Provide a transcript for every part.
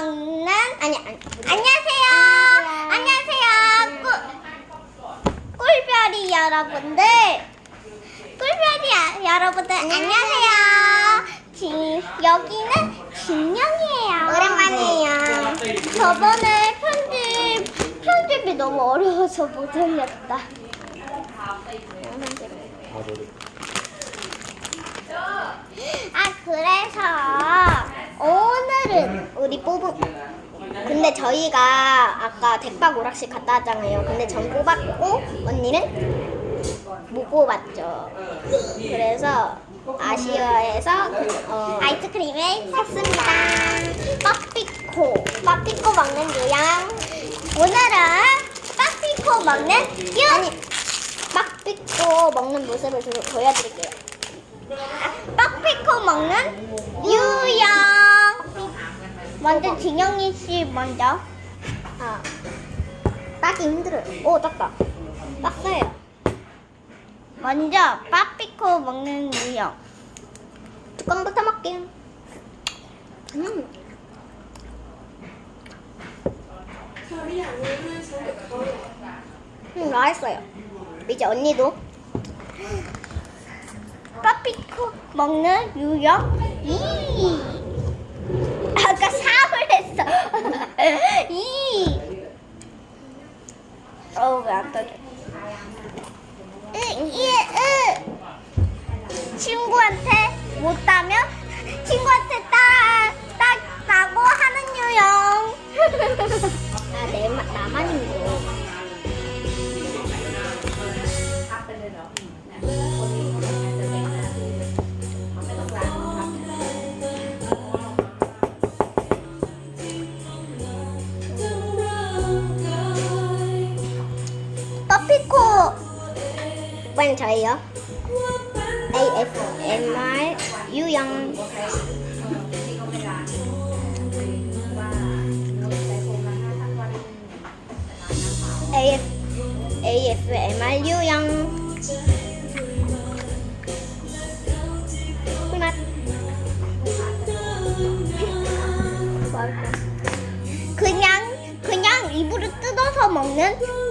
먹는 아니, 아니 안녕하세요. 안녕하세요. 꿀 꿀별이 여러분들. 꿀별이 야- 여러분들 안녕하세요. 지, 여기는 진영이에요. 오랜만이에요. 저번에 편집 편집이 너무 어려워서 못 올렸다. 아 그래서 우리 뽑은 근데 저희가 아까 대박 오락실 갔다 왔잖아요. 근데 전 뽑았고 언니는 못 뽑았죠. 그래서 아쉬워해서 어, 아이스크림을 샀습니다. 빠삐코 빠삐코 먹는 유양 오늘은 빠삐코 먹는 유 아니 빠삐코 먹는 모습을 좀 보여드릴게요. 빡피코 먹는 유영. 먼저 진영이 씨 먼저. 아, 따기 힘들어요. 오, 땄다. 땄어요. 먼저 빠피코 먹는 유영. 뚜껑부터 먹게요. 음. 음, 맛있어요. 이제 언니도. 빠삐코 먹는 유형 이 아까 사을 했어 이 으이으 친구한테 못 따면 친구한테 따, 따, 따고 하는 유형. 아 내, 나만 힘들 어 빠피코. 이번엔 저예요 ASMR 유영. AS, ASMR 유영. 그냥 그냥 입으로 뜯어서 먹는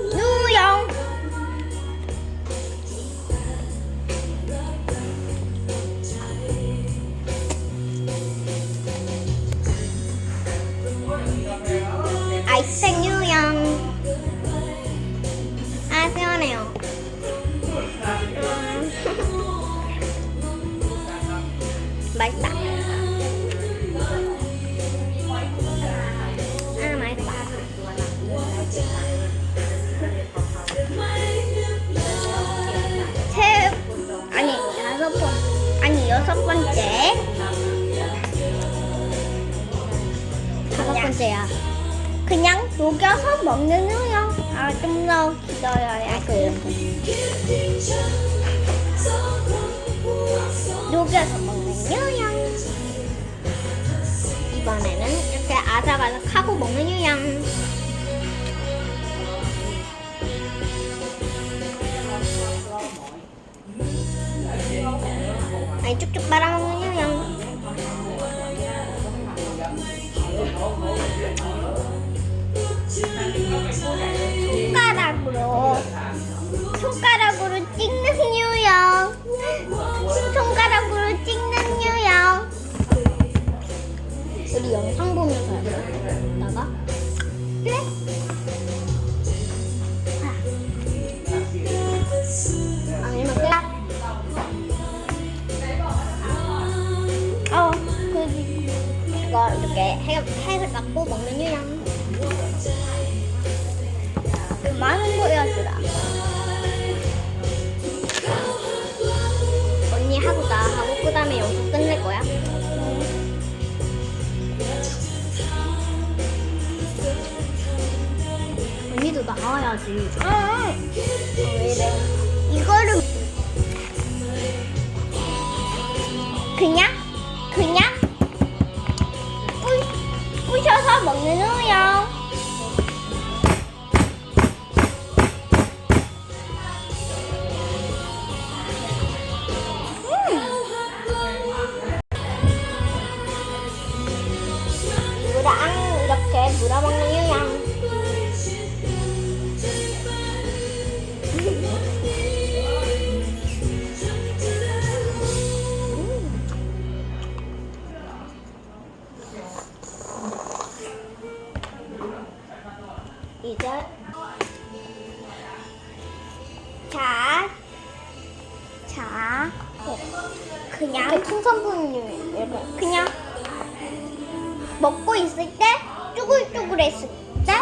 맛있다. 아 맛있다. 세 아니 다섯 번 아니 여섯 번째. 다섯 번째야. 그냥 녹여서 먹는 우영 아좀 더 기다려야 돼 녹여서 먹는 유영 이번에는 이렇게 아삭아삭하고 먹는 갖고 먹는 유형 그만은 보여주라 언니 하고 나 하고 그 다음에 영상 끝낼 거야? 언니도 나와야지. 응왜 이래? 이거를 그냥 먹는 우영 이거를 앙 물어먹는 유형. 자, 그냥 풍선분유 그냥 먹고 있을 때 쭈글쭈글했을 때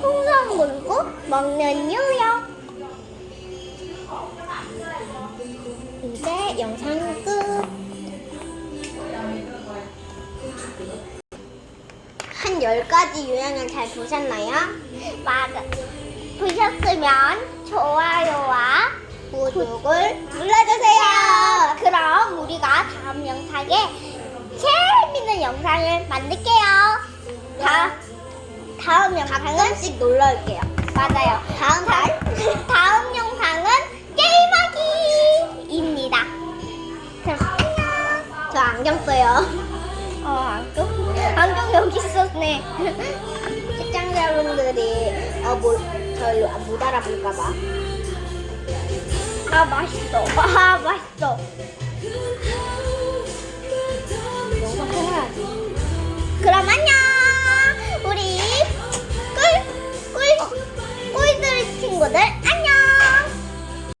풍선 물고 먹는 유형. 이제 영상 끝. 한 10가지 유형을 잘 보셨나요? 맞아. 보셨으면 좋아요와 구독을 눌러주세요. 그럼 우리가 다음 영상에 재밌는 영상을 만들게요. 다, 다음 영상은 가끔씩 놀러 올게요. 맞아요. 다음, 다음 영상은 게임하기입니다. 그럼 안녕. 저 안경 써요. 어, 안경? 안경 여기 있었네. 시청자 분들이 어, 뭐, 저를 못 알아볼까봐. 아, 맛있어. 아, 맛있어.